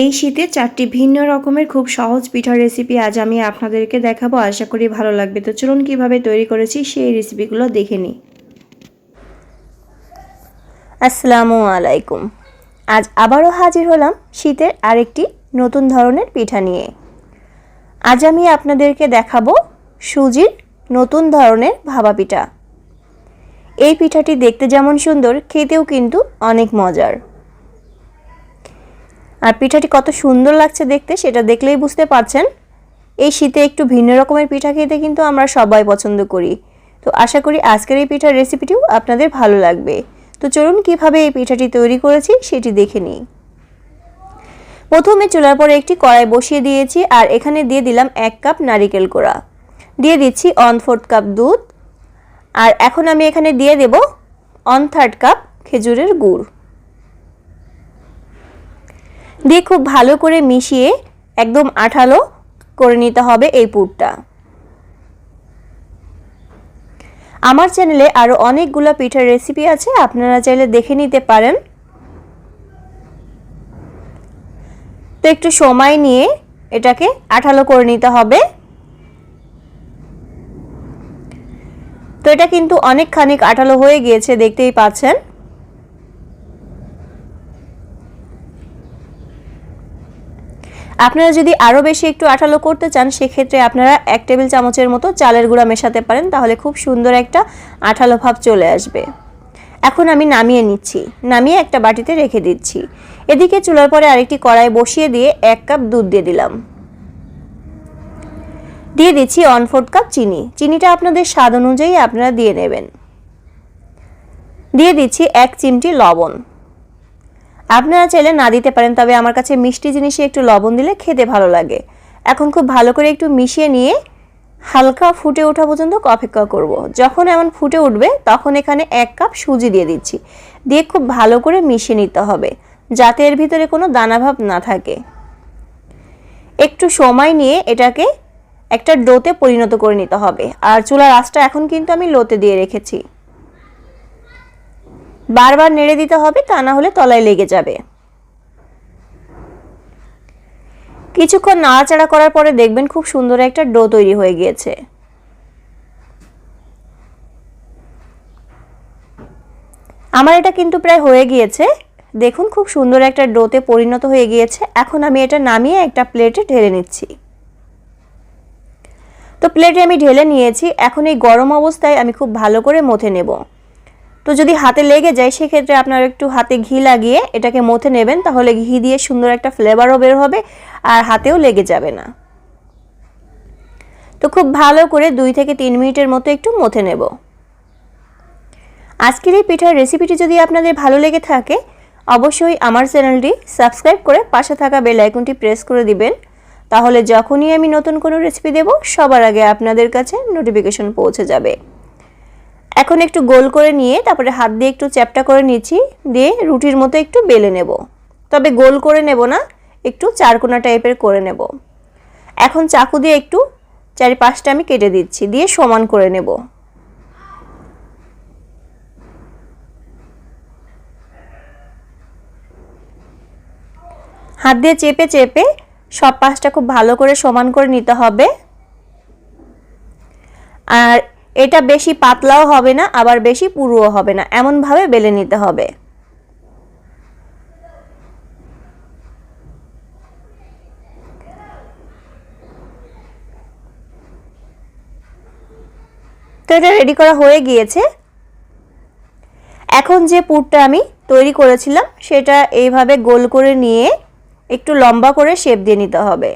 এই শীতে চারটি ভিন্ন রকমের খুব সহজ পিঠার রেসিপি আজ আমি আপনাদেরকে দেখাবো। আশা করি ভালো লাগবে। তো চলুন কীভাবে তৈরি করেছি সেই রেসিপিগুলো দেখে নিই। আসসালামু আলাইকুম। আজ আবারও হাজির হলাম শীতের আরেকটি নতুন ধরনের পিঠা নিয়ে। আজ আমি আপনাদেরকে দেখাবো সুজির নতুন ধরনের ভাবা পিঠা। এই পিঠাটি দেখতে যেমন সুন্দর, খেতেও কিন্তু অনেক মজার। আর পিঠাটি কত সুন্দর লাগছে দেখতে, সেটা দেখলেই বুঝতে পারছেন। এই শীতে একটু ভিন্ন রকমের পিঠা খেতে কিন্তু আমরা সবাই পছন্দ করি। তো আশা করি আজকের এই পিঠার রেসিপিটিও আপনাদের ভালো লাগবে। তো চলুন কীভাবে এই পিঠাটি তৈরি করেছি সেটি দেখে নিই। প্রথমে চুলার পরে একটি কড়াই বসিয়ে দিয়েছি আর এখানে দিয়ে দিলাম এক কাপ নারিকেল কোড়া দিয়ে দিচ্ছি অন ফোর্থ কাপ দুধ। আর এখন আমি এখানে দিয়ে দেব অন থার্ড কাপ খেজুরের গুড়। দিয়ে খুব ভালো করে মিশিয়ে একদম আঠালো করে নিতে হবে এই পুরটা। আমার চ্যানেলে আরও অনেকগুলো পিঠার রেসিপি আছে, আপনারা চাইলে দেখে নিতে পারেন। তো একটু সময় নিয়ে এটাকে আঠালো করে নিতে হবে। তো এটা কিন্তু অনেক খানিক আঠালো হয়ে গিয়েছে, দেখতেই পাচ্ছেন। আপনারা যদি আরও বেশি একটু আঠালো করতে চান, সেক্ষেত্রে আপনারা এক টেবিল চামচের মতো চালের গুঁড়া মেশাতে পারেন, তাহলে খুব সুন্দর একটা আঠালো ভাব চলে আসবে। এখন আমি নামিয়ে নিচ্ছি। নামিয়ে একটা বাটিতে রেখে দিচ্ছি। এদিকে চুলার পরে আরেকটি কড়াই বসিয়ে দিয়ে এক কাপ দুধ দিয়ে দিলাম। দিয়ে দিচ্ছি ওয়ান ফোর্থ কাপ চিনি। চিনিটা আপনাদের স্বাদ অনুযায়ী আপনারা দিয়ে নেবেন। দিয়ে দিচ্ছি এক চিমটি লবণ। আপনারা চাইলে না দিতে পারেন, তবে আমার কাছে মিষ্টি জিনিসে একটু লবণ দিলে খেতে ভালো লাগে। এখন খুব ভালো করে একটু মিশিয়ে নিয়ে হালকা ফুটে ওঠা পর্যন্ত অপেক্ষা করব। যখন এমন ফুটে উঠবে, তখন এখানে এক কাপ সুজি দিয়ে দিচ্ছি। দিয়ে খুব ভালো করে মিশিয়ে নিতে হবে, যাতে এর ভিতরে কোনো দানাভাব না থাকে। একটু সময় নিয়ে এটাকে একটা ডোতে পরিণত করে নিতে হবে। আর চুলার আঁচটা এখন কিন্তু আমি লোতে দিয়ে রেখেছি। বারবার নেড়ে দিতে হবে, তা না হলে তলায় লেগে যাবে। কিছুক্ষণ নাড়াচাড়া করার পরে দেখবেন খুব সুন্দর একটা ডো তৈরি হয়ে গিয়েছে। আমার এটা কিন্তু প্রায় হয়ে গিয়েছে। দেখুন, খুব সুন্দর একটা ডোতে পরিণত হয়ে গিয়েছে। এখন আমি এটা নামিয়ে একটা প্লেটে ঢেলে নিচ্ছি। তো প্লেটে আমি ঢেলে নিয়েছি। এখন এই গরম অবস্থায় আমি খুব ভালো করে মথে নেব। তো যদি হাতে লেগে যায়, সেক্ষেত্রে আপনার একটু হাতে ঘি লাগিয়ে এটাকে মথে নেবেন, তাহলে ঘি দিয়ে সুন্দর একটা ফ্লেভারও বের হবে আর হাতেও লেগে যাবে না। তো খুব ভালো করে দুই থেকে তিন মিনিটের মতো একটু মথে নেব। আজকের এই পিঠার রেসিপিটি যদি আপনাদের ভালো লেগে থাকে, অবশ্যই আমার চ্যানেলটি সাবস্ক্রাইব করে পাশে থাকা বেল আইকনটি প্রেস করে দিবেন। তাহলে যখনই আমি নতুন কোনো রেসিপি দেব, সবার আগে আপনাদের কাছে নোটিফিকেশন পৌঁছে যাবে। এখন একটু গোল করে নিয়ে তারপরে হাত দিয়ে একটু চ্যাপটা করে নিচ্ছি, দিয়ে রুটির মতো একটু বেলে নেব। তবে গোল করে নেব না, একটু চারকোনা টাইপের করে নেব। এখন চাকু দিয়ে একটু চারি পাঁচটা আমি কেটে দিচ্ছি, দিয়ে সমান করে নেব। হাত দিয়ে চেপে চেপে সব পাশটা খুব ভালো করে সমান করে নিতে হবে। আর এটা বেশি পাতলাও হবে না, আবার বেশি পুরুও হবে না। এমনভাবে বেলে নিতে হবে। তো এটা রেডি করা হয়ে গিয়েছে। এখন যে পুরটা আমি তৈরি করেছিলাম, সেটা এইভাবে গোল করে নিয়ে একটু লম্বা করে শেপ দিয়ে নিতে হবে।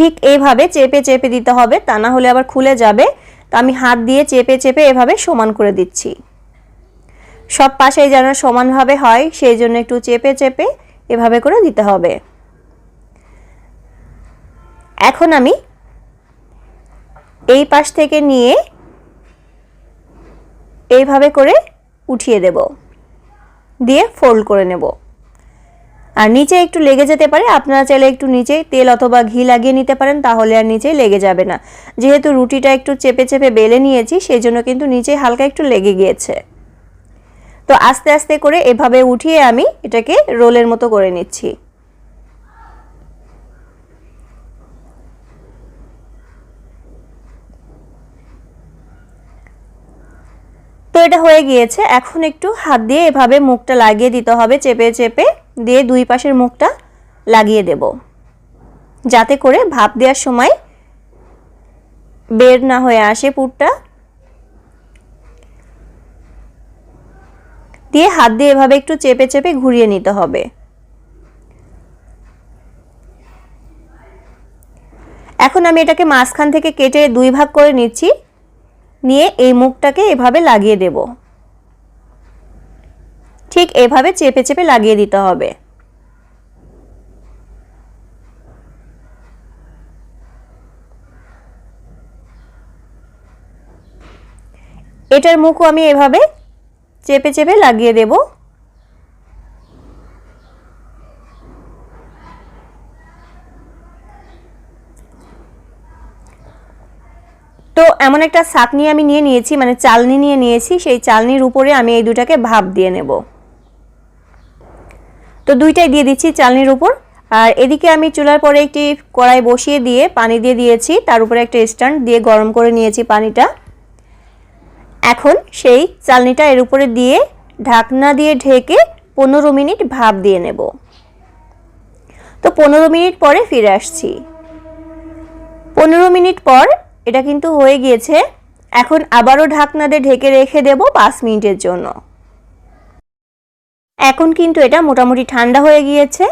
ঠিক এইভাবে চেপে চেপে দিতে হবে, তা না হলে আবার খুলে যাবে। তো আমি হাত দিয়ে চেপে চেপে এভাবে সমান করে দিচ্ছি। সব পাশেই যেন সমানভাবে হয়, সেই জন্য একটু চেপে চেপে এভাবে করে দিতে হবে। এখন আমি এই পাশ থেকে নিয়ে এইভাবে করে উঠিয়ে দেব। দিয়ে ফোল্ড করে নেব। আর নিচে একটু লেগে যেতে পারে, আপনারা চাইলে একটু নিচে তেল অথবা ঘি লাগিয়ে নিতে পারেন, তাহলে আর নিচে লেগে যাবে না। যেহেতু রুটিটা একটু চেপে চেপে বেলে নিয়েছি সেই জন্য কিন্তু নিচে হালকা একটু লেগে গিয়েছে। তো আস্তে আস্তে করে এভাবে উঠিয়ে আমি এটাকে রোলের মতো করে নিচ্ছি। তো এটা হয়ে গিয়েছে। এখন একটু হাত দিয়ে এভাবে মুখটা লাগিয়ে দিতে হবে, চেপে চেপে দিয়ে দুই পাশের মুখটা লাগিয়ে দেব। যাতে করে ভাপ দেওয়ার সময় বের না হয়ে আসে পুরটা। দিয়ে হাত দিয়ে এভাবে একটু চেপে চেপে ঘুরিয়ে নিতে হবে। এখন আমি এটাকে মাঝখান থেকে কেটে দুই ভাগ করে নিচ্ছি। নিয়ে এই মুখটাকে এভাবে লাগিয়ে দেব। ঠিক এভাবে চেপে চেপে লাগিয়ে দিতে হবে। এটার মুখও আমি এভাবে চেপে চেপে লাগিয়ে দেব। তো এমন একটা ছাকনি আমি নিয়ে নিয়েছি মানে চালনি নিয়ে নিয়েছি, সেই চালনির উপরে আমি এই দুটাকে ভাপ দিয়ে নেব। তো দুইটাই দিয়ে দিচ্ছি চালনির উপর। আর এদিকে আমি চুলার পরে একটি কড়াই বসিয়ে দিয়ে পানি দিয়ে দিয়েছি, তার উপরে একটা স্ট্যান্ড দিয়ে গরম করে নিয়েছি পানিটা। এখন সেই চালনিটা এর উপরে দিয়ে ঢাকনা দিয়ে ঢেকে পনেরো মিনিট ভাপ দিয়ে নেব। তো পনেরো মিনিট পরে ফিরে আসছি। পনেরো মিনিট পর এটা কিন্তু হয়ে গিয়েছে। এখন আবারও ঢাকনা দিয়ে ঢেকে রেখে দেব পাঁচ মিনিটের জন্য। এখন কিন্তু এটা মোটামুটি ঠান্ডা হয়ে গিয়েছে।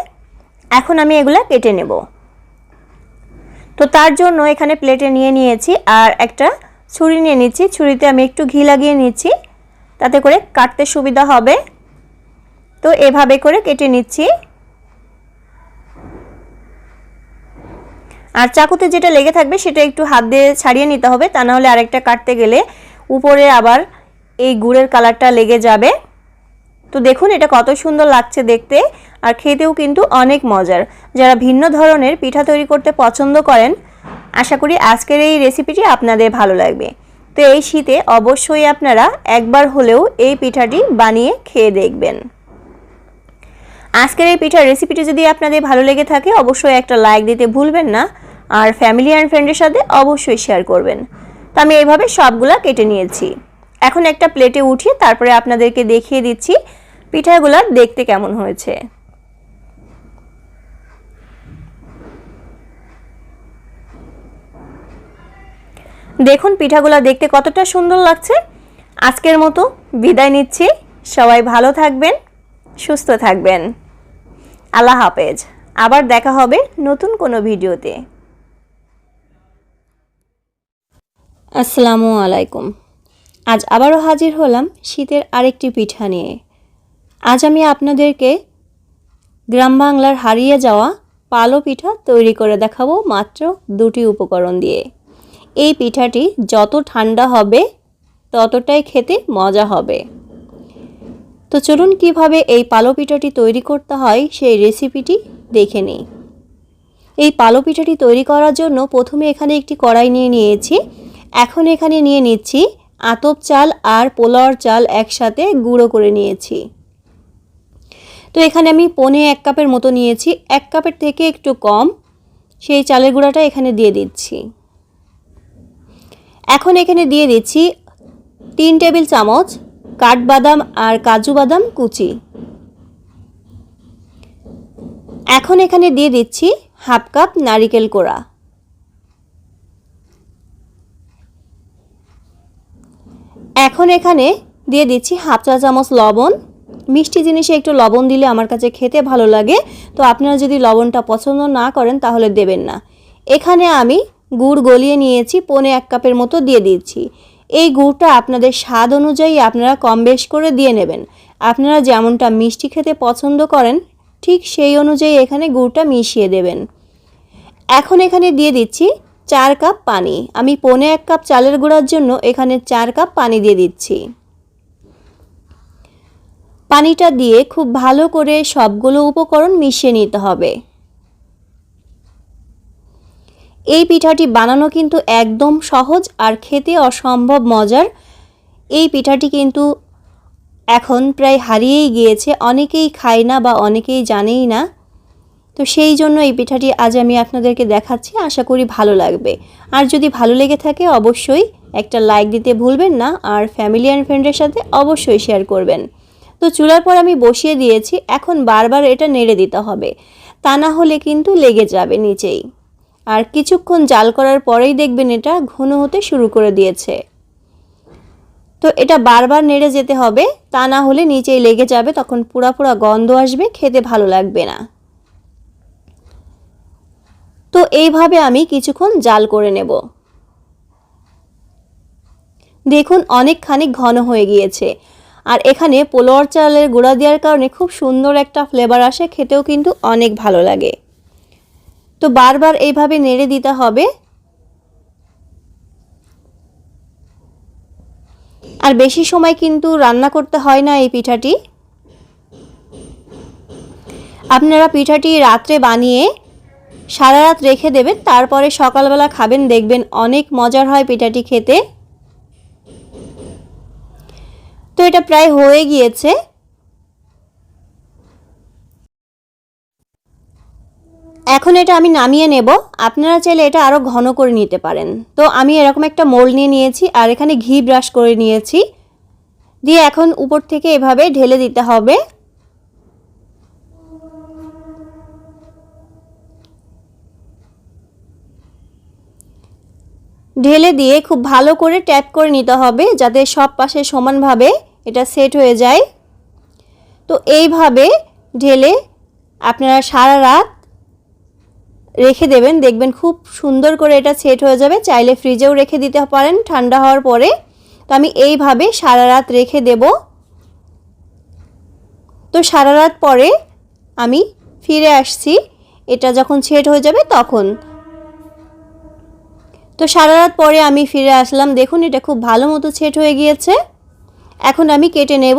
এখন আমি এগুলা কেটে নেব। তো তার জন্য এখানে প্লেটে নিয়ে নিয়েছি আর একটা ছুরি নিয়ে নিচ্ছি। ছুরিতে আমি একটু ঘি লাগিয়ে নিচ্ছি। তাতে করে কাটতে সুবিধা হবে। তো এভাবে করে কেটে নিচ্ছি। আর চাকুতে যেটা লেগে থাকবে সেটা একটু হাত দিয়ে ছাড়িয়ে নিতে হবে। তা নাহলে আরেকটা কাটতে গেলে উপরে আবার এই গুড়ের কালারটা লেগে যাবে। তো দেখুন এটা কত সুন্দর লাগছে দেখতে, আর খেতেও কিন্তু অনেক মজার। যারা ভিন্ন ধরনের পিঠা তৈরি করতে পছন্দ করেন, আশা করি আজকের এই রেসিপিটি আপনাদের ভালো লাগবে। তো এই শীতে অবশ্যই আপনারা একবার হলেও এই পিঠাটি বানিয়ে খেয়ে দেখবেন। আজকের এই পিঠার রেসিপিটি যদি আপনাদের ভালো লেগে থাকে, অবশ্যই একটা লাইক দিতে ভুলবেন না, আর ফ্যামিলি অ্যান্ড ফ্রেন্ডের সাথে অবশ্যই শেয়ার করবেন। তো আমি এইভাবে সবগুলা কেটে নিয়েছি। এখন একটা প্লেটে উঠিয়ে তারপরে আপনাদেরকে দেখিয়ে দিচ্ছি পিঠাগুলো দেখতে কেমন হয়েছে? দেখুন, পিঠাগুলো দেখতে কতটা সুন্দর লাগছে। আজকের মতো বিদায় নিচ্ছি। সবাই ভালো থাকবেন, সুস্থ থাকবেন। আল্লাহ হাফেজ। আবার দেখা হবে নতুন কোনো ভিডিওতে। আসসালামু আলাইকুম। আজ আবারও হাজির হলাম শীতের আরেকটি পিঠা নিয়ে। আজ আমি আপনাদেরকে গ্রাম বাংলার হারিয়ে যাওয়া পালো পিঠা তৈরি করে দেখাবো মাত্র দুটি উপকরণ দিয়ে। এই পিঠাটি যত ঠান্ডা হবে, ততটাই খেতে মজা হবে। তো চলুন কীভাবে এই পালো পিঠাটি তৈরি করতে হয় সেই রেসিপিটি দেখে নিই। এই পালো পিঠাটি তৈরি করার জন্য প্রথমে এখানে একটি কড়াই নিয়ে নিয়েছি। এখন এখানে নিয়ে নিচ্ছি আতপ চাল আর পোলাওয়ার চাল একসাথে গুঁড়ো করে নিয়েছি। তো এখানে আমি পনে এক কাপের মতো নিয়েছি। এক কাপের থেকে একটু কম, সেই চালের গুঁড়াটা এখানে দিয়ে দিচ্ছি। এখন এখানে দিয়ে দিচ্ছি তিন টেবিল চামচ কাঠবাদাম আর কাজু বাদাম কুচি। এখন এখানে দিয়ে দিচ্ছি হাফ কাপ নারিকেল কোড়া। এখন এখানে দিয়ে দিচ্ছি হাফ চা চামচ লবণ মিষ্টি জিনিসে একটু লবণ দিলে আমার কাছে খেতে ভালো লাগে। তো আপনারা যদি লবণটা পছন্দ না করেন তাহলে দেবেন না। এখানে আমি গুড় গলিয়ে নিয়েছি, পনে এক কাপের মতো দিয়ে দিচ্ছি। এই গুড়টা আপনাদের স্বাদ অনুযায়ী আপনারা কম বেশ করে দিয়ে নেবেন। আপনারা যেমনটা মিষ্টি খেতে পছন্দ করেন, ঠিক সেই অনুযায়ী এখানে গুড়টা মিশিয়ে দেবেন। এখন এখানে দিয়ে দিচ্ছি চার কাপ পানি। আমি পনে এক কাপ চালের গুঁড়ার জন্য এখানে চার কাপ পানি দিয়ে দিচ্ছি। পানিটা দিয়ে খুব ভালো করে সবগুলো উপকরণ মিশিয়ে নিতে হবে। এই পিঠাটি বানানো কিন্তু একদম সহজ আর খেতে অসম্ভব মজার। এই পিঠাটি কিন্তু এখন প্রায় হারিয়েই গিয়েছে, অনেকেই খায় না বা অনেকেই জানেই না। তো সেই জন্য এই পিঠাটি আজ আমি আপনাদেরকে দেখাচ্ছি, আশা করি ভালো লাগবে। আর যদি ভালো লেগে থাকে অবশ্যই একটা লাইক দিতে ভুলবেন না, আর ফ্যামিলি অ্যান্ড ফ্রেন্ডের সাথে অবশ্যই শেয়ার করবেন। তো চুলার পর আমি বসিয়ে দিয়েছি, এখন বারবার এটা নেড়ে দিতে হবে। তা না হলে কিন্তু লেগে যাবে নিচেই। আর কিছুক্ষণ জাল করার পরেই দেখবেন এটা ঘন হতে শুরু করে দিয়েছে। তো এটা বারবার নেড়ে যেতে হবে, তা না হলে নিচেই লেগে যাবে, তখন পুরা পুরা গন্ধ আসবে, খেতে ভালো লাগবে না। তো এইভাবে আমি কিছুক্ষণ জাল করে নেব। দেখুন, অনেকখানি ঘন হয়ে গিয়েছে। আর এখানে পোলোয়ার চালের গুঁড়া দেওয়ার কারণে খুব সুন্দর একটা ফ্লেভার আসে, খেতেও কিন্তু অনেক ভালো লাগে। তো বারবার এইভাবে নেড়ে দিতে হবে। আর বেশি সময় কিন্তু রান্না করতে হয় না এই পিঠাটি। আপনারা পিঠাটি রাত্রে বানিয়ে সারা রাত রেখে দেবেন, তারপরে সকালবেলা খাবেন, দেখবেন অনেক মজার হয় পিঠাটি খেতে। তো এটা প্রায় হয়ে গিয়েছে। এখন এটা আমি নামিয়ে নেব। আপনারা চাইলে এটা আরও ঘন করে নিতে পারেন। তো আমি এরকম একটা মোল নিয়ে নিয়েছি আর এখানে ঘি ব্রাশ করে নিয়েছি। দিয়ে এখন উপর থেকে এভাবে ঢেলে দিতে হবে। ঢেলে দিয়ে খুব ভালো করে ট্যাপ করে নিতে হবে যাতে সব পাশে সমানভাবে এটা সেট হয়ে যায়। তো এইভাবে ঢেলে আপনারা সারা রাত রেখে দেবেন। দেখবেন খুব সুন্দর করে এটা সেট হয়ে যাবে। চাইলে ফ্রিজেও রেখে দিতে পারেন ঠান্ডা হওয়ার পরে। তো আমি এইভাবে সারা রাত রেখে দেব। তো সারা রাত পরে আমি ফিরে আসছি। এটা যখন সেট হয়ে যাবে তখন। তো সারা রাত পরে আমি ফিরে আসলাম। দেখুন, এটা খুব ভালো মতো সেট হয়ে গিয়েছে। এখন আমি কেটে নেব।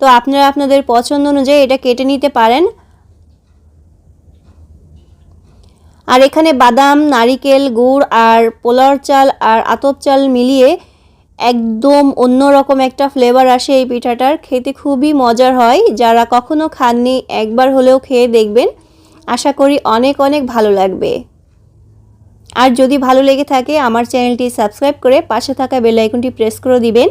তো আপনারা আপনাদের পছন্দ অনুযায়ী এটা কেটে নিতে পারেন। আর এখানে বাদাম, নারিকেল, গুড় আর পোলার চাল আর আতপ চাল মিলিয়ে একদম অন্যরকম একটা ফ্লেভার আসে এই পিঠাটার। খেতে খুবই মজার হয়। যারা কখনো খাননি, একবার হলেও খেয়ে দেখবেন। আশা করি অনেক অনেক ভালো লাগবে। আর যদি ভালো লেগে থাকে, আমার চ্যানেলটি সাবস্ক্রাইব করে পাশে থাকা বেল আইকনটি প্রেস করে দিবেন।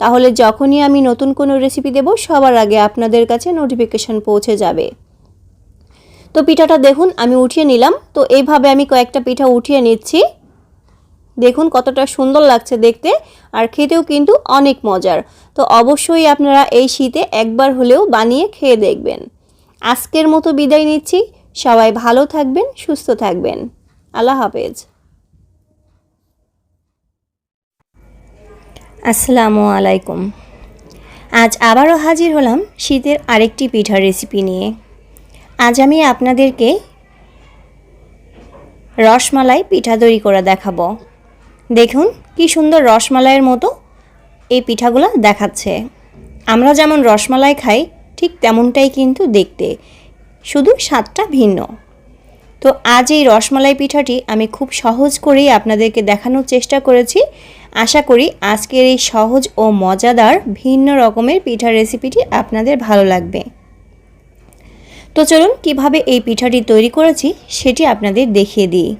তাহলে যখনই আমি নতুন কোনো রেসিপি দেব, সবার আগে আপনাদের কাছে নোটিফিকেশন পৌঁছে যাবে। তো পিঠাটা দেখুন, আমি উঠিয়ে নিলাম। তো এইভাবে আমি কয়েকটা পিঠা উঠিয়ে নিচ্ছি। দেখুন কতটা সুন্দর লাগছে দেখতে, আর খেতেও কিন্তু অনেক মজার। তো অবশ্যই আপনারা এই শীতে একবার হলেও বানিয়ে খেয়ে দেখবেন। আজকের মতো বিদায় নিচ্ছি। সবাই ভালো থাকবেন, সুস্থ থাকবেন। আল্লাহ হাফেজ। আসসালামু আলাইকুম। আজ আবারও হাজির হলাম শীতের আরেকটি পিঠার রেসিপি নিয়ে। আজ আমি আপনাদেরকে রসমালাই পিঠা তৈরি করে দেখাবো। দেখুন কি সুন্দর রসমালাইয়ের মতো এই পিঠাগুলো দেখাচ্ছে। আমরা যেমন রসমালাই খাই ঠিক তেমনটাই কিন্তু দেখতে। শুধু স্বাদটা ভিন্ন। তো আজ এই রসমালাই পিঠাটি আমি খুব সহজ করেই আপনাদেরকে দেখানোর চেষ্টা করেছি। আশা করি আজকের এই সহজ ও মজাদার ভিন্ন রকমের পিঠার রেসিপিটি আপনাদের ভালো লাগবে। তো চলুন কীভাবে এই পিঠাটি তৈরি করেছি সেটি আপনাদের দেখিয়ে দিই।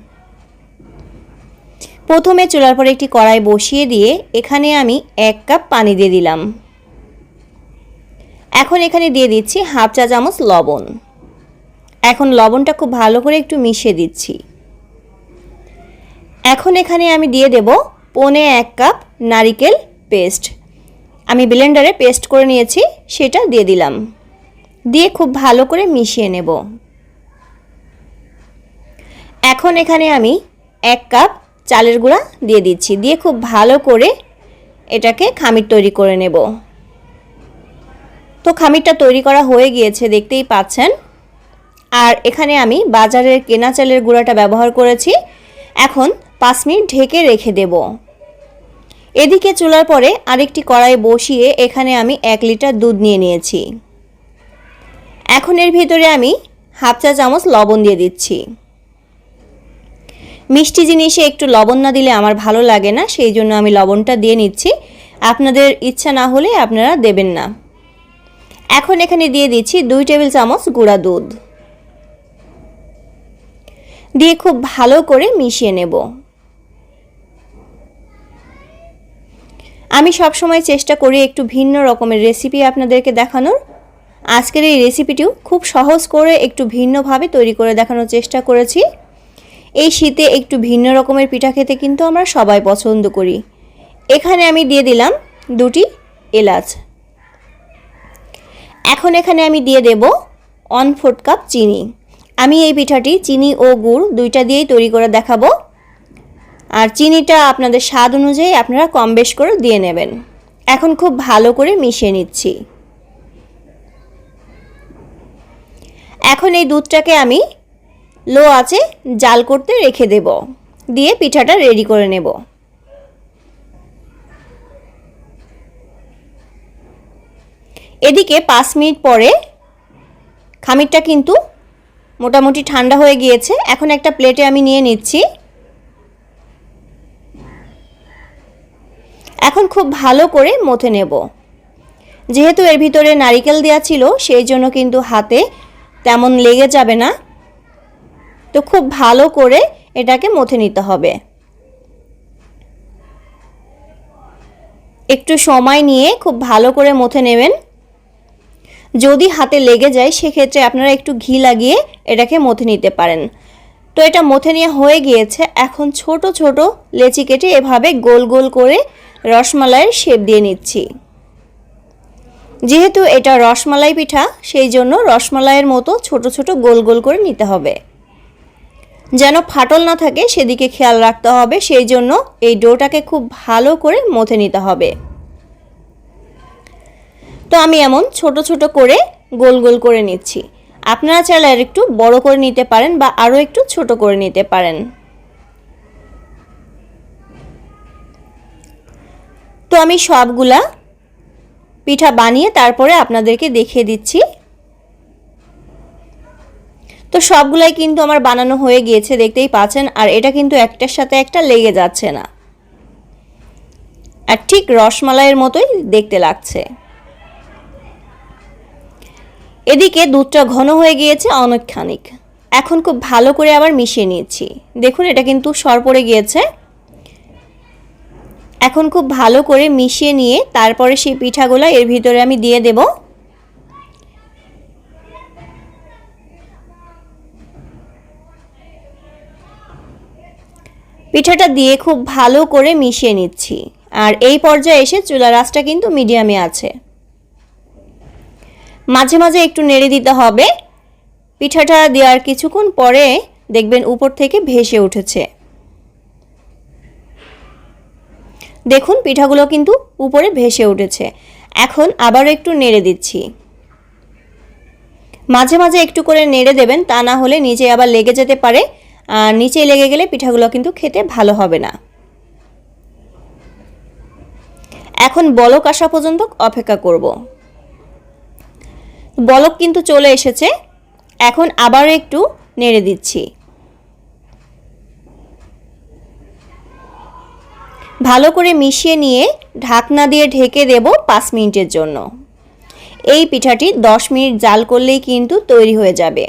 প্রথমে চুলার পর একটি কড়াই বসিয়ে দিয়ে এখানে আমি এক কাপ পানি দিয়ে দিলাম। এখন এখানে দিয়ে দিচ্ছি হাফ চা চামচ লবণ। এখন লবণটা খুব ভালো করে একটু মিশিয়ে দিচ্ছি। এখন এখানে আমি দিয়ে দেব পনে এক কাপ নারিকেল পেস্ট। আমি ব্লেন্ডারে পেস্ট করে নিয়েছি, সেটা দিয়ে দিলাম। দিয়ে খুব ভালো করে মিশিয়ে নেব। এখন এখানে আমি এক কাপ চালের গুঁড়া দিয়ে দিচ্ছি। দিয়ে খুব ভালো করে এটাকে খামির তৈরি করে নেব। তো খামিরটা তৈরি করা হয়ে গিয়েছে, দেখতেই পাচ্ছেন। আর এখানে আমি বাজারের কেনা চালের গুঁড়াটা ব্যবহার করেছি। এখন পাঁচ মিনিট ঢেকে রেখে দেব। এদিকে চুলার পরে আরেকটি কড়াই বসিয়ে এখানে আমি এক লিটার দুধ নিয়ে নিয়েছি। এখন এর ভিতরে আমি হাফ চা চামচ লবণ দিয়ে দিচ্ছি। মিষ্টি জিনিসে একটু লবণ না দিলে আমার ভালো লাগে না, সেই জন্য আমি লবণটা দিয়ে নিচ্ছি। আপনাদের ইচ্ছা না হলে আপনারা দেবেন না। এখন এখানে দিয়ে দিচ্ছি দুই টেবিল চামচ গুঁড়া দুধ। দিয়ে খুব ভালো করে মিশিয়ে নেব। আমি সবসময় চেষ্টা করি একটু ভিন্ন রকমের রেসিপি আপনাদেরকে দেখানোর। আজকের এই রেসিপিটিও খুব সহজ করে একটু ভিন্নভাবে তৈরি করে দেখানোর চেষ্টা করেছি। এই শীতে একটু ভিন্ন রকমের পিঠা খেতে কিন্তু আমরা সবাই পছন্দ করি। এখানে আমি দিয়ে দিলাম দুটি এলাচ। এখন এখানে আমি দিয়ে দেব ওয়ান ফোর্থ কাপ চিনি। আমি এই পিঠাটি চিনি ও গুড় দুইটা দিয়েই তৈরি করে দেখাবো। আর চিনিটা আপনাদের স্বাদ অনুযায়ী আপনারা কম বেশ করে দিয়ে নেবেন। এখন খুব ভালো করে মিশিয়ে নিচ্ছি। এখন এই দুধটাকে আমি লো আছে জাল করতে রেখে দেব। দিয়ে পিঠাটা রেডি করে নেব। এদিকে পাঁচ মিনিট পরে খামিরটা কিন্তু মোটামুটি ঠান্ডা হয়ে গিয়েছে। এখন একটা প্লেটে আমি নিয়ে নিচ্ছি। এখন খুব ভালো করে মথে নেব। যেহেতু এর ভিতরে নারিকেল দেওয়া ছিল, সেই জন্য কিন্তু হাতে তেমন লেগে যাবে না। তো খুব ভালো করে এটাকে মথে নিতে হবে। একটু সময় নিয়ে খুব ভালো করে মথে নেবেন। যদি হাতে লেগে যায়, সেক্ষেত্রে আপনারা একটু ঘি লাগিয়ে এটাকে মথে নিতে পারেন। তো এটা মথে নেওয়া হয়ে গিয়েছে। এখন ছোট ছোট লেচি কেটে এভাবে গোল গোল করে রসমালাইয়ের শেপ দিয়ে নিচ্ছি। যেহেতু এটা রসমালাই পিঠা, সেই জন্য রসমালাইয়ের মতো ছোট ছোট গোল গোল করে নিতে হবে। যেন ফাটল না থাকে, সেদিকে খেয়াল রাখতে হবে। সেই জন্য এই ডোটাকে খুব ভালো করে মথে নিতে হবে। তো আমি এমন ছোট ছোট করে গোল গোল করে নিচ্ছি। আপনারা চাইলে আর একটু বড় করে নিতে পারেন বা আরও একটু ছোট করে নিতে পারেন। তো আমি সবগুলা পিঠা বানিয়ে তারপরে আপনাদেরকে দেখিয়ে দিচ্ছি। তো সবগুলাই কিন্তু আমার বানানো হয়ে গিয়েছে, দেখতেই পাচ্ছেন। আর এটা কিন্তু একটার সাথে একটা লেগে যাচ্ছে না। আর ঠিক রসমালাইয়ের মতোই দেখতে লাগছে। এদিকে দুধটা ঘন হয়ে গিয়েছে অনেকখানিক। এখন খুব ভালো করে আবার মিশিয়ে নিয়েছি। দেখুন, এটা কিন্তু সর পড়ে গিয়েছে। এখন খুব ভালো করে মিশিয়ে নিয়ে তারপরে সেই পিঠাগুলো এর ভিতরে আমি দিয়ে দেব। পিঠাটা দিয়ে খুব ভালো করে মিশিয়ে নিচ্ছি। আর এই পর্যায়ে এসে চুলা রাসটা কিন্তু মিডিয়ামে আছে। মাঝে মাঝে একটু নেড়ে দিতে হবে। পিঠাটা দেওয়ার কিছুক্ষণ পরে দেখবেন উপর থেকে ভেসে উঠেছে। দেখুন, পিঠাগুলো কিন্তু উপরে ভেসে উঠেছে। এখন আবারও একটু নেড়ে দিচ্ছি। মাঝে মাঝে একটু করে নেড়ে দেবেন, তা না হলে নিচে আবার লেগে যেতে পারে। আর নিচে লেগে গেলে পিঠাগুলো কিন্তু খেতে ভালো হবে না। এখন বলক আসা পর্যন্ত অপেক্ষা করব। বলক কিন্তু চলে এসেছে। এখন আবার একটু নেড়ে দিচ্ছি। ভালো করে মিশিয়ে নিয়ে ঢাকনা দিয়ে ঢেকে দেব পাঁচ মিনিটের জন্য। এই পিঠাটি দশ মিনিট জাল করলেই কিন্তু তৈরি হয়ে যাবে।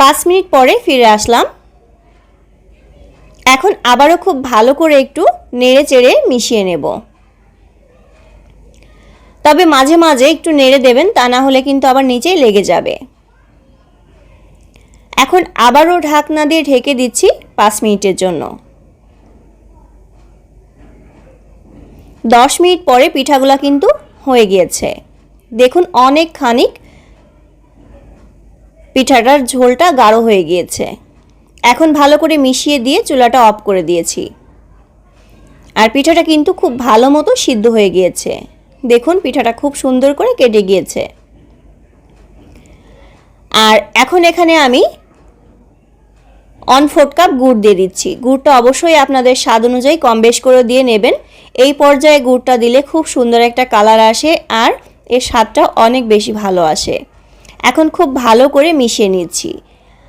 পাঁচ মিনিট পরে ফিরে আসলাম। এখন আবারও খুব ভালো করে একটু নেড়ে চেড়ে মিশিয়ে নেব। তবে মাঝে মাঝে একটু নেড়ে দেবেন, তা না হলে কিন্তু আবার নিচেই লেগে যাবে। এখন আবারও ঢাকনা দিয়ে ঢেকে দিচ্ছি পাঁচ মিনিটের জন্য। দশ মিনিট পরে পিঠাগুলা কিন্তু হয়ে গিয়েছে। দেখুন অনেক খানিক পিঠাটার ঝোলটা গাঢ় হয়ে গিয়েছে। এখন ভালো করে মিশিয়ে দিয়ে চুলাটা অফ করে দিয়েছি। আর পিঠাটা কিন্তু খুব ভালো মতো সিদ্ধ হয়ে গিয়েছে। দেখুন, পিঠাটা খুব সুন্দর করে কেটে গিয়েছে। আর এখন এখানে আমি অন ফোর্ট কাপ গুড় দিয়ে দিচ্ছি। গুড়টা অবশ্যই আপনাদের স্বাদ অনুযায়ী কম বেশ করে দিয়ে নেবেন। এই পর্যায়ে গুড়টা দিলে খুব সুন্দর একটা কালার আসে আর এর স্বাদটা অনেক বেশি ভালো আসে। এখন খুব ভালো করে মিশিয়ে নিচ্ছি।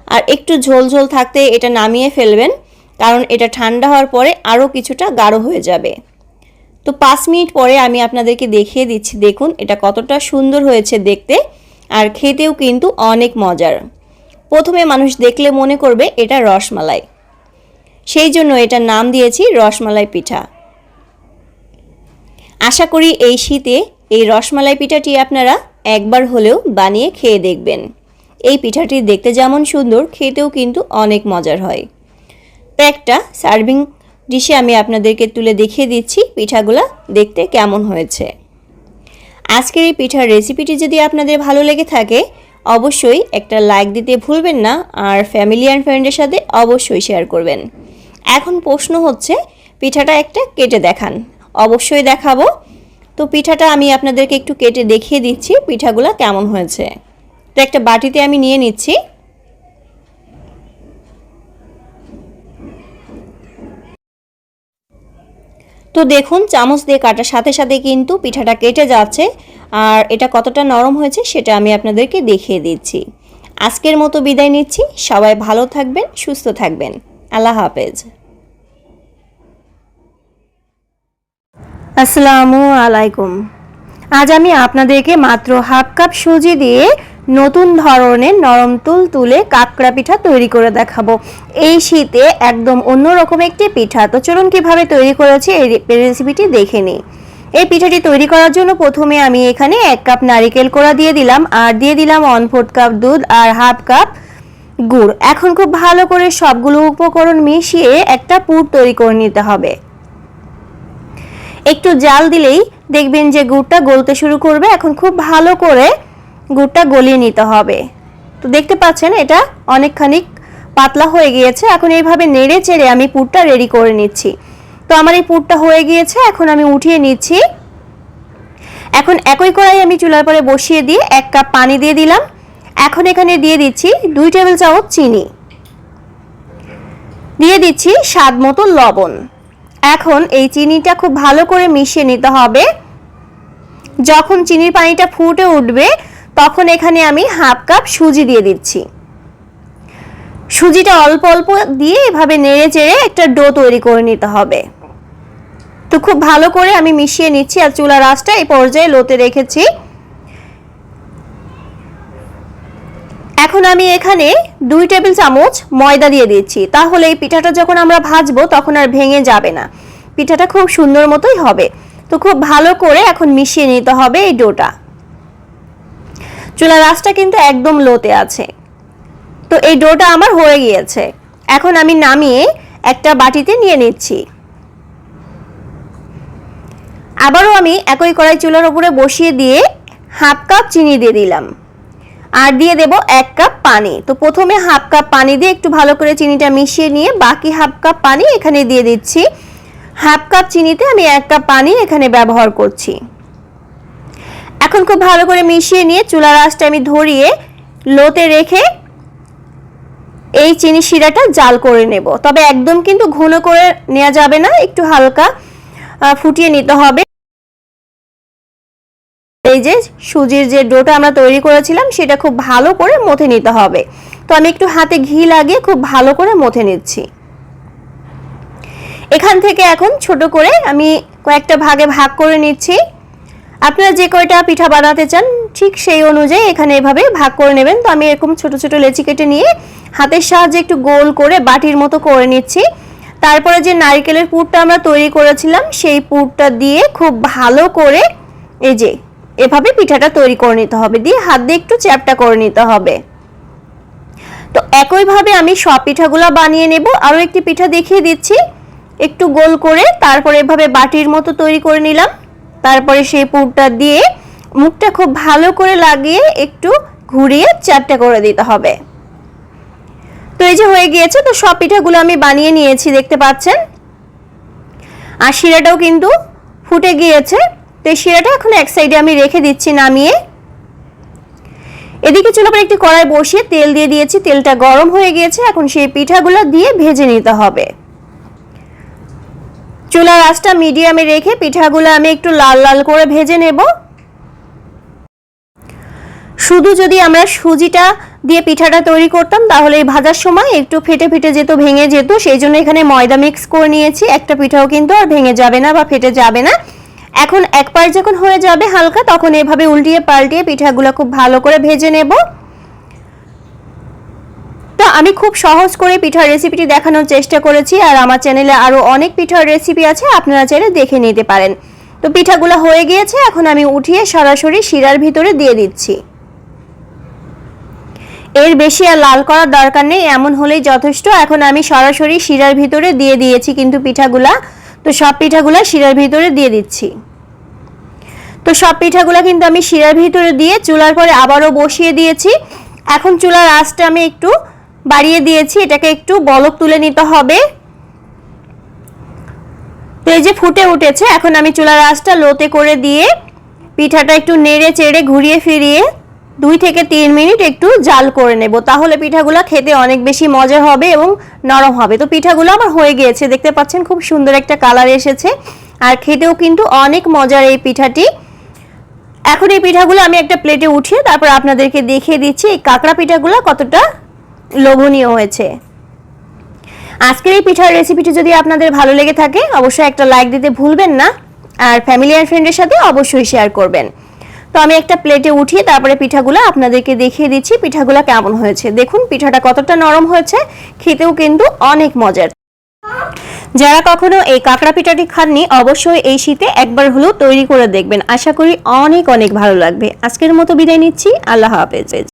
আর একটু ঝোল ঝোল থাকতে এটা নামিয়ে ফেলবেন, কারণ এটা ঠান্ডা হওয়ার পরে আরও কিছুটা গাঢ় হয়ে যাবে। তো পাঁচ মিনিট পরে আমি আপনাদেরকে দেখিয়ে দিচ্ছি, দেখুন এটা কতটা সুন্দর হয়েছে দেখতে আর খেতেও কিন্তু অনেক মজার। প্রথমে মানুষ দেখলে মনে করবে এটা রসমালাই। সেই জন্য এটার নাম দিয়েছি রসমালাই পিঠা। আশা করি এই শীতে এই রসমালাই পিঠাটি আপনারা একবার হলেও বানিয়ে খেয়ে দেখবেন। এই পিঠাটি দেখতে যেমন সুন্দর, খেতেও কিন্তু অনেক মজার হয়। তো একটা সার্ভিং ডিশে আমি আপনাদেরকে তুলে দেখিয়ে দিচ্ছি পিঠাগুলা দেখতে কেমন হয়েছে। আজকের এই পিঠার রেসিপিটি যদি আপনাদের ভালো লেগে থাকে, অবশ্যই একটা লাইক দিতে ভুলবেন না আর ফ্যামিলি অ্যান্ড ফ্রেন্ডের সাথে অবশ্যই শেয়ার করবেন। এখন প্রশ্ন হচ্ছে, পিঠাটা একটা কেটে দেখান। অবশ্যই দেখাবো। তো পিঠাটা আমি আপনাদেরকে একটু কেটে দেখিয়ে দিচ্ছি পিঠাগুলো কেমন হয়েছে। তো একটা বাটিতে আমি নিয়ে নিচ্ছি। তো দেখুন, চামচ দিয়ে কাটার সাথে সাথে কিন্তু পিঠাটা কেটে যাচ্ছে। আর এটা কতটা নরম হয়েছে সেটা আমি আপনাদেরকে দেখিয়ে দিচ্ছি। আজকের মতো বিদায় নিচ্ছি। সবাই ভালো থাকবেন, সুস্থ থাকবেন। আল্লাহ হাফেজ। আসসালামু আলাইকুম। আজ আমি আপনাদেরকে মাত্র হাফ কাপ সুজি দিয়ে নতুন ধরনের নরম তুল তুলে কাকড়া পিঠা তৈরি করে দেখাবো। এই শীতে একদম অন্যরকম একটি পিঠা। তো চলুন কীভাবে তৈরি করেছি এই রেসিপিটি দেখে নিই। এই পিঠাটি তৈরি করার জন্য প্রথমে আমি এখানে এক কাপ নারিকেল কোড়া দিয়ে দিলাম, আর দিয়ে দিলাম ওয়ান ফোর্থ কাপ দুধ আর হাফ কাপ গুড়। এখন খুব ভালো করে সবগুলো উপকরণ মিশিয়ে একটা পুর তৈরি করে নিতে হবে। একটু জাল দিলেই দেখবেন যে গুড়টা গলতে শুরু করবে। এখন খুব ভালো করে গুড়টা গলিয়ে নিতে হবে। তো দেখতে পাচ্ছেন, এটা অনেকখানি পাতলা হয়ে গিয়েছে। এখন এইভাবে নেড়ে চেড়ে আমি পুরটা রেডি করে নিচ্ছি। তো আমার এই পুরটা হয়ে গিয়েছে, এখন আমি উঠিয়ে নিচ্ছি। এখন একই কড়াই আমি চুলার পরে বসিয়ে দিয়ে এক কাপ পানি দিয়ে দিলাম। এখন এখানে দিয়ে দিচ্ছি দুই টেবিল চামচ চিনি। দিয়ে দিচ্ছি স্বাদ মতো লবণ। এখন এই চিনিটা খুব ভালো করে মিশিয়ে নিতে হবে। যখন চিনির পানিটা ফুটে উঠবে তখন এখানে আমি হাফ কাপ সুজি দিয়ে দিচ্ছি। সুজিটা অল্প অল্প দিয়ে এভাবে নেড়ে চেড়ে একটা ডো তৈরি করে নিতে হবে। তো খুব ভালো করে আমি মিশিয়ে নিচ্ছি আর চুলা আঁচটা এই পর্যায়ে লোতে রেখেছি। এখন আমি এখানে দুই টেবিল চামচ ময়দা দিয়ে দিচ্ছি। তাহলে এই পিঠাটা যখন আমরা ভাজবো তখন আর ভেঙে যাবে না। পিঠাটা খুব সুন্দর মতোই হবে। তো খুব ভালো করে এখন মিশিয়ে নিতে হবে এই ডোটা। চুলার আঁচটা কিন্তু একদম লোতে আছে। তো এই ডোটা আমার হয়ে গিয়েছে। এখন আমি নামিয়ে একটা বাটিতে নিয়ে নিচ্ছি। আবারও আমি একই কড়াই চুলার উপরে বসিয়ে দিয়ে হাফ কাপ চিনি দিয়ে দিলাম। আর দিয়ে দেব এক কাপ পানি। তো প্রথমে হাফ কাপ পানি দিয়ে একটু ভালো করে চিনিটা মিশিয়ে নিয়ে বাকি হাফ কাপ পানি এখানে দিয়ে দিচ্ছি। হাফ কাপ চিনিতে আমি এক কাপ পানি এখানে ব্যবহার করছি। এখন খুব ভালো করে মিশিয়ে নিয়ে চুলার আঁচটা আমি ধরিয়ে লোতে রেখে এই চিনি শিরাটা জাল করে নেব। তবে একদম কিন্তু ঘন করে নেওয়া যাবে না, একটু হালকা ফুটিয়ে নিতে হবে। এই যে সুজির যে ডোটা আমরা তৈরি করেছিলাম, সেটা খুব ভালো করে মথে নিতে হবে। তো আমি একটু হাতে ঘি লাগিয়ে খুব ভালো করে মথে নিচ্ছি। এখান থেকে এখন ছোট করে আমি কয়েকটা ভাগে ভাগ করে নিচ্ছি। আপনারা যে কয়টা পিঠা বানাতে চান, ঠিক সেই অনুযায়ী এখানে এভাবে ভাগ করে নেবেন। তো আমি এরকম ছোট ছোট লেচি কেটে নিয়ে হাতের সাহায্যে একটু গোল করে বাটির মতো করে নিচ্ছি। তারপরে যে নারকেলের পুরটা আমরা তৈরি করেছিলাম, সেই পুরটা দিয়ে খুব ভালো করে এই যে এভাবে পিঠাটা তৈরি করে নিতে হবে। দিয়ে হাত দিয়ে একটু চ্যাপটা করে নিতে হবে। তো একইভাবে আমি সব পিঠাগুলো বানিয়ে নেব। আরও একটি পিঠা দেখিয়ে দিচ্ছি। একটু গোল করে তারপরে এভাবে বাটির মতো তৈরি করে নিলাম। তারপরে সেই পুরটা দিয়ে মুখটা খুব ভালো করে লাগিয়ে একটু ঘুরিয়ে চারটা করে দিতে হবে। তো এই যে হয়ে গিয়েছে, তো সব পিঠাগুলো আমি বানিয়ে নিয়েছি, দেখতে পাচ্ছেন? আর শিরাটাও কিন্তু ফুটে গিয়েছে। তো এই শিরাটা এখন এক সাইডে আমি রেখে দিচ্ছি নামিয়ে। এদিকে চুলো একটি কড়াই বসিয়ে তেল দিয়ে দিয়েছি। তেলটা গরম হয়ে গিয়েছে, এখন সেই পিঠাগুলো দিয়ে ভেজে নিতে হবে। চুলার আঁচটা মিডিয়ামে রেখে পিঠাগুলো আমি একটু লাল লাল করে ভেজে নেব। শুধু যদি আমরা সুজিটা দিয়ে পিঠাটা তৈরি করতাম, তাহলে এই ভাজার সময় একটু ফেটে ফেটে যেত, ভেঙে যেত। সেই জন্য এখানে ময়দা মিক্স করে নিয়েছি। একটা পিঠাও কিন্তু আর ভেঙে যাবে না বা ফেটে যাবে না। এখন এক পাশ যখন হয়ে যাবে হালকা, তখন এভাবে উল্টিয়ে পাল্টিয়ে পিঠাগুলো খুব ভালো করে ভেজে নেব। তো আমি খুব সহজ করে পিঠার রেসিপিটি দেখানোর চেষ্টা করেছি আর আমার চ্যানেলে আরও অনেক পিঠার রেসিপি আছে, আপনারা চাইলে দেখে নিতে পারেন। তো পিঠাগুলো হয়ে গিয়েছে, এখন আমি উঠিয়ে সরাসরি শিরার ভিতরে দিয়ে দিচ্ছি। এর বেশি আর লাল করার দরকার নেই, এমন হলেই যথেষ্ট। এখন আমি সরাসরি শিরার ভিতরে দিয়ে দিয়েছি কিন্তু পিঠাগুলা। তো সব পিঠাগুলা শিরার ভিতরে দিয়ে দিচ্ছি। তো সব পিঠাগুলা কিন্তু আমি শিরার ভিতরে দিয়ে চুলার পরে আবারও বসিয়ে দিয়েছি। এখন চুলার আঁচটা আমি একটু বাড়িয়ে দিয়েছি, এটাকে একটু বলক তুলে নিতে হবে। তো এই যে ফুটে উঠেছে, এখন আমি চুলার আঁচটা লোতে করে দিয়ে পিঠাটা একটু নেড়ে চেড়ে ঘুরিয়ে ফিরিয়ে দুই থেকে তিন মিনিট একটু জাল করে নেব, তাহলে পিঠাগুলো খেতে অনেক বেশি মজা হবে এবং নরম হবে। তো পিঠাগুলো আমার হয়ে গিয়েছে, দেখতে পাচ্ছেন খুব সুন্দর একটা কালার এসেছে, আর খেতেও কিন্তু অনেক মজার এই পিঠাটি। এখন এই পিঠাগুলো আমি একটা প্লেটে উঠিয়ে তারপর আপনাদেরকে দেখিয়ে দিচ্ছি এই কাঁকড়া পিঠাগুলো কতটা লোভনীয় হয়েছে। আজকের এই পিঠার রেসিপিটি যদি আপনাদের ভালো লেগে থাকে, অবশ্যই একটা লাইক দিতে ভুলবেন না। আর ফ্যামিলি আর ফ্রেন্ডের সাথে অবশ্যই শেয়ার করবেন। তো আমি একটা প্লেটে উঠিয়ে তারপরে পিঠাগুলো আপনাদেরকে দেখিয়ে দিচ্ছি, পিঠাগুলো কেমন হয়েছে। দেখুন, পিঠাটা কতটা নরম হয়েছে, খেতেও কিন্তু অনেক মজার। যারা কখনো এই কাঁকড়া পিঠাটি খাননি, অবশ্যই এই শীতে একবার হলেও তৈরি করে দেখবেন। আশা করি অনেক অনেক ভালো লাগবে। আজকের মতো বিদায় নিচ্ছি। আল্লাহ হাফেজ।